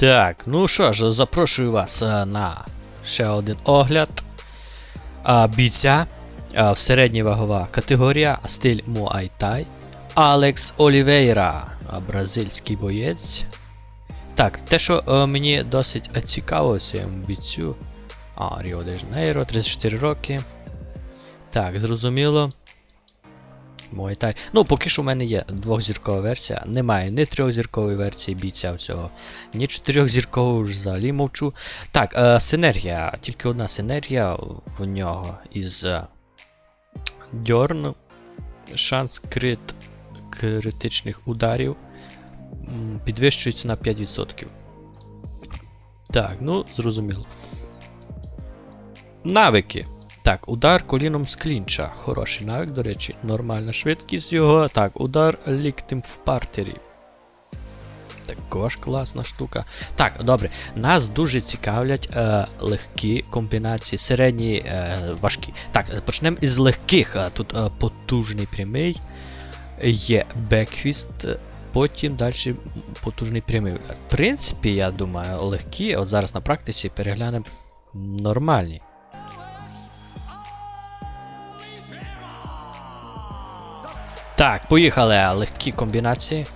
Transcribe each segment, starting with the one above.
Так, ну що ж, запрошую вас е, на ще один огляд бійця в середня вагова категорія, стиль Thai. Алекс Олівейра, бразильський боєць. Так, те, що е, мені досить цікаво цьому бійцю. А, Ріо де Жанейро, 34 роки. Так, зрозуміло. Thai. Ну, поки що в мене є двохзіркова версія. Немає ні трьохзіркової версії бійця всього, ні чотирьохзіркової взагалі мовчу. Так, е, синергія. Тільки одна синергія в нього із е, Дьорн. Шанс крит критичних ударів підвищується на 5%. Так, ну, зрозуміло. Навики. Так, удар коліном з клінча. Хороший навик, до речі, нормальна швидкість його. Так, удар ліктем в партері. Також класна штука. Так, добре. Нас дуже цікавлять е, легкі комбінації, середні, е, важкі. Так, е, почнемо із легких. Е, Тут е, потужний прямий, є бекфіст, е, потім далі потужний прямий. В принципі, я думаю, легкі, от зараз на практиці переглянемо нормальні. Так, поїхали. Легкі комбінації.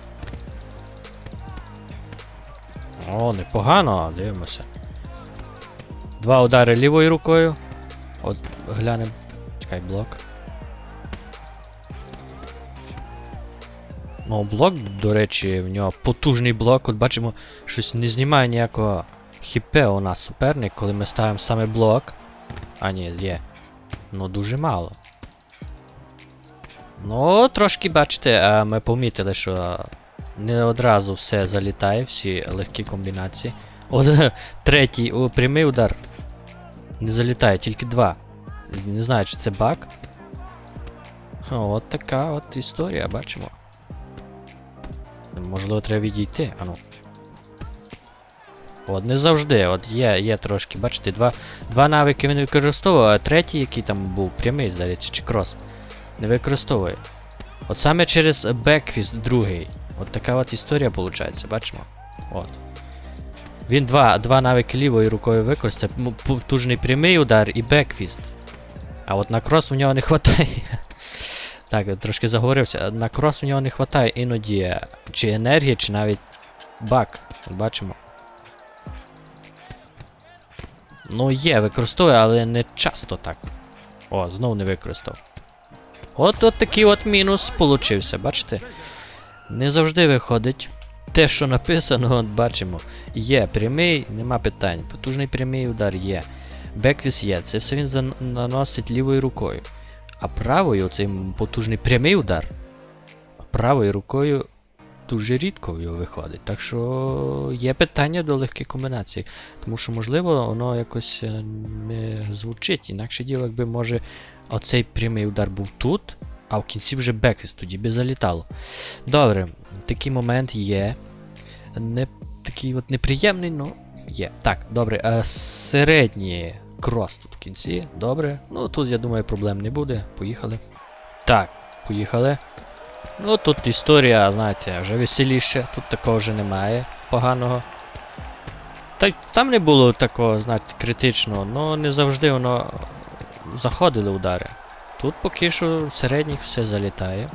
О, непогано, дивимося. Два удари лівою рукою. От глянемо. Чекай, блок. Ну, блок, до речі, в нього потужний блок. От бачимо, щось не знімає ніякого хіпе у нас суперник, коли ми ставимо саме блок. А ні, є. Ну дуже мало. Ну, трошки, бачите, ми помітили, що не одразу все залітає, всі легкі комбінації. От третій о, прямий удар. Не залітає, тільки два. Не знаю, чи це баг. От така от історія, бачимо. Можливо, треба відійти. Ану. От, не завжди. От є, є трошки, бачите, два, два навики він використовував, а третій, який там був, прямий, здається, чи крос. Не використовує. От саме через бекфіст другий. От така от історія виходить, бачимо. От. Він два, два навики лівою рукою використав, потужний прямий удар і бекфіст. А от на крос у нього не вистачає. Так, трошки заговорився. На крос у нього не вистачає іноді е, чи енергії, чи навіть бак. Бачимо. Ну, є, використовує, але не часто так. О, знову не використав. От от такий от мінус получився, бачите? Не завжди виходить. Те, що написано, от бачимо. Є прямий, нема питань. Потужний прямий удар є. Беквіс є. Це все він наносить лівою рукою. А правою оцей потужний прямий удар. Правою рукою дуже рідко його виходить. Так що є питання до легких комбінацій. Тому що, можливо, воно якось е, не звучить. Інакше діло, якби може оцей прямий удар був тут, а в кінці вже беквіс тоді би залітало. Добре, такий момент є. Не такий от неприємний, ну є. Так, добре. А середній крос тут в кінці. Добре. Ну тут, я думаю, проблем не буде. Поїхали. Так, поїхали. Ну тут історія, знаєте, вже веселіше, тут такого вже немає поганого. Та там не було такого, знаєте, критичного, але не завжди воно заходили удари. Тут поки що середніх все залітає.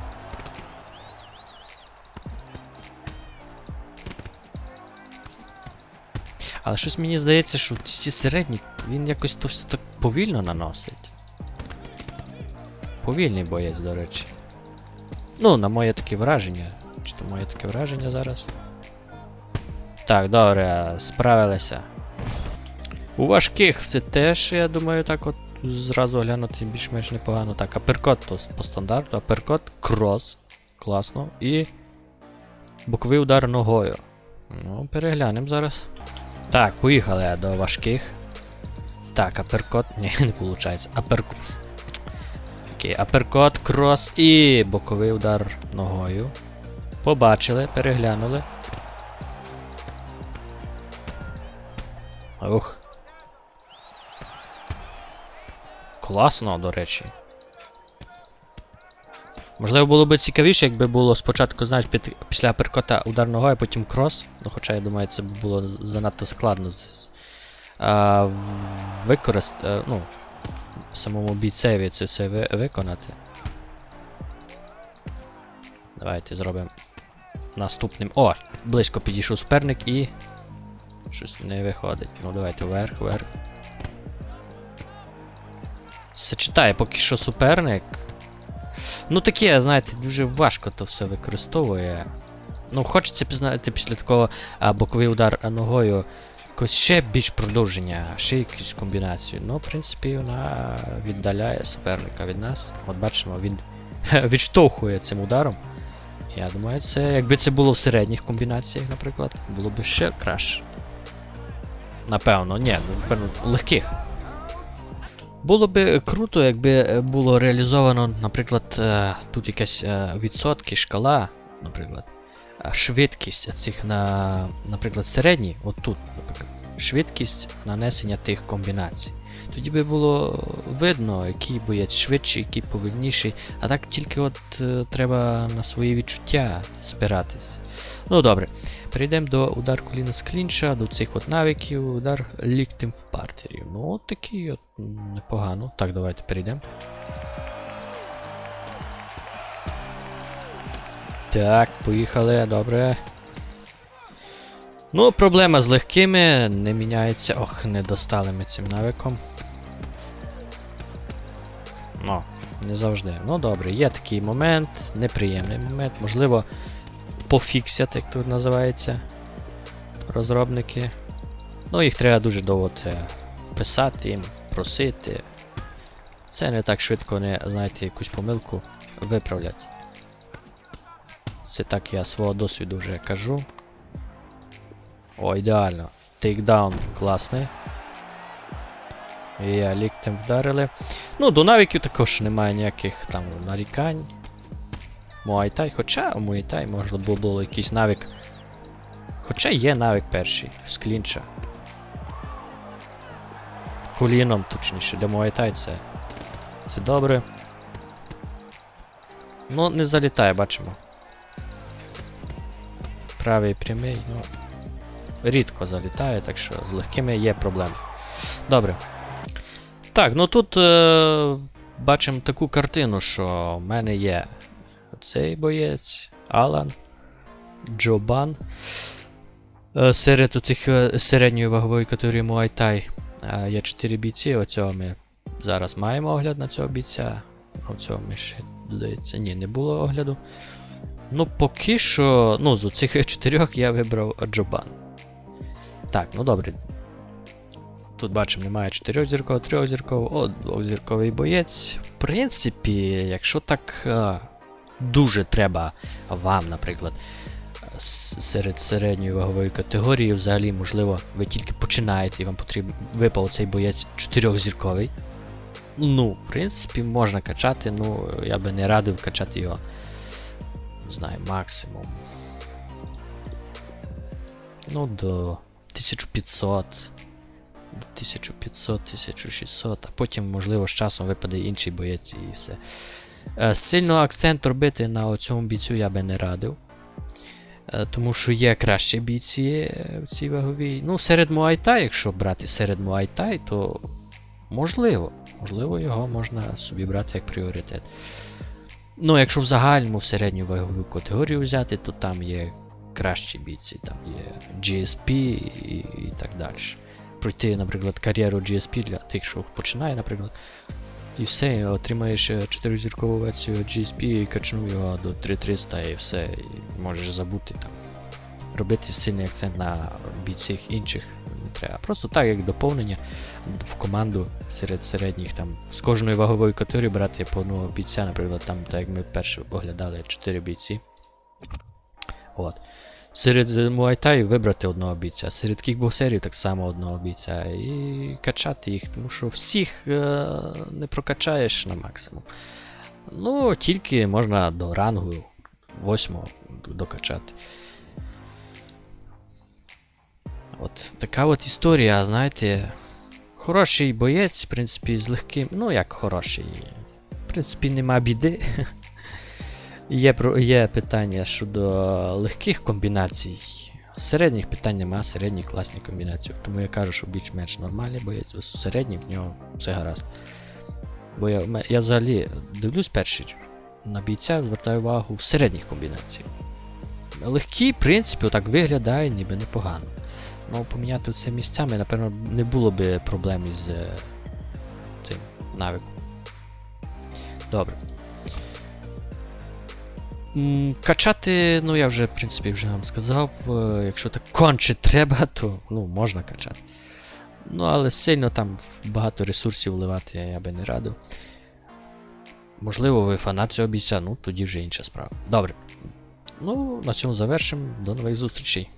Але щось мені здається, що ці середні він якось то все так повільно наносить. Повільний боєць, до речі. Ну, на моє таке враження. Чи то моє таке враження зараз? Так, добре, справилися. У важких все теж, я думаю, так от зразу глянути більш-менш непогано. Так, аперкот то по стандарту, аперкот, крос. Класно. І боковий удар ногою. Ну, переглянемо зараз. Так, поїхали до важких. Так, аперкот. Ні, не виходить. Аперкот. Окей, аперкот, крос і боковий удар ногою. Побачили, переглянули. Ух. Класно, до речі. Можливо, було б цікавіше, якби було спочатку, знаєш, після перкота удар ногою, а потім крос. Ну, хоча я думаю, це було занадто складно а, використ... е, ну, самому бійцеві це все ви- виконати. Давайте зробимо наступним. О! Близько підійшов суперник і. Щось не виходить. Ну давайте вверх, вверх. Сочетає поки що суперник. Ну таке, знаєте, дуже важко то все використовує. Ну, хочеться пізнати після такого а, боковий удар ногою якось ще більш продовження, ще якусь комбінацію. Ну, в принципі, вона віддаляє суперника від нас. От бачимо, він відштовхує цим ударом. Я думаю, це якби це було в середніх комбінаціях, наприклад, було б ще краще. Напевно, ні, ну, напевно, легких. Було би круто, якби було реалізовано, наприклад, е, тут якась е, відсотки, шкала, наприклад, швидкість цих на, наприклад, середній, от тут, наприклад, швидкість нанесення тих комбінацій. Тоді би було видно, який боєць швидший, який повільніший, а так тільки от е, треба на свої відчуття спиратись. Ну добре. Перейдемо до удар коліна з клінча, до цих от навиків, удар ліктем в партері. Ну, от такий от непогано. Так, давайте перейдемо. Так, поїхали, добре. Ну, проблема з легкими не міняється. Ох, не достали ми цим навиком. Ну, не завжди. Ну добре, є такий момент, неприємний момент. Можливо, пофіксять, як тут називається. Розробники. Ну, їх треба дуже довго писати їм, просити. Це не так швидко вони, знаєте, якусь помилку виправлять. Це так я свого досвіду вже кажу. О, ідеально. Тейкдаун класний. Я ліктем вдарили. Ну, до навиків також немає ніяких там нарікань. Муайтай, хоча у Муайтай можна було, було якийсь навик. Хоча є навик перший з клінча. Коліном, точніше, для Муайтай це. Це добре. Ну, не залітає, бачимо. Правий прямий, ну. Рідко залітає, так що з легкими є проблеми. Добре. Так, ну тут е, бачимо таку картину, що в мене є цей боєць, Алан, Джобан. Е, серед цих середньої вагової категорії Thai е, є 4 бійці. Оцього ми зараз маємо огляд на цього бійця. Оцього ми ще, здається, ні, не було огляду. Ну, поки що, ну, з цих чотирьох я вибрав Джобан. Так, ну добре. Тут бачимо, немає 4 зіркового, 3 зіркового, о, 2 зірковий боєць. В принципі, якщо так а, дуже треба вам, наприклад, серед середньої вагової категорії, взагалі, можливо, ви тільки починаєте і вам потрібен випав цей боєць 4 зірковий. Ну, в принципі, можна качати, ну, я би не радив качати його. Знаю, максимум. Ну, до 1500. 1500, 1600, а потім, можливо, з часом випаде інший боєць і все. Е, Сильно акцент робити на цьому бійцю я би не радив. Е, Тому що є кращі бійці е, в цій ваговій. Ну, серед Муайтай, якщо брати серед Муайтай, то можливо. Можливо, його можна собі брати як пріоритет. Ну, якщо в загальному середню вагову категорію взяти, то там є кращі бійці, там є GSP і, і так далі пройти, наприклад, кар'єру GSP для тих, що починає, наприклад. І все, отримаєш 4-зіркову версію GSP і качнув його до 3300 і все, і можеш забути там. Робити сильний акцент на бійцях інших треба. Просто так, як доповнення в команду серед середніх там з кожної вагової категорії брати по одного бійця, наприклад, там, так як ми перше оглядали 4 бійці. От. Серед муайтаю вибрати одного бійця, серед кікбоксерів так само одного бійця і качати їх, тому що всіх е, не прокачаєш на максимум. Ну, тільки можна до рангу 8 докачати. От така от історія, знаєте. Хороший боєць, в принципі, з легким. Ну, як хороший. В принципі, нема біди. Є, є питання щодо легких комбінацій. Середніх питань нема, середні класні комбінації. Тому я кажу, що більш-менш нормальний боєць, ось середній в нього все гаразд. Бо я, я взагалі дивлюсь перший на бійця, звертаю увагу в середніх комбінаціях. Легкі, в принципі, отак виглядає ніби непогано. Ну, поміняти це місцями, напевно, не було би проблем із е, цим навиком. Добре. Качати, ну я вже, в принципі, вже вам сказав. е, Якщо так конче треба, то ну, можна качати. Ну, але сильно там багато ресурсів вливати я би не радив. Можливо, ви фанат цього бійця, ну тоді вже інша справа. Добре. Ну, на цьому завершимо. До нових зустрічей.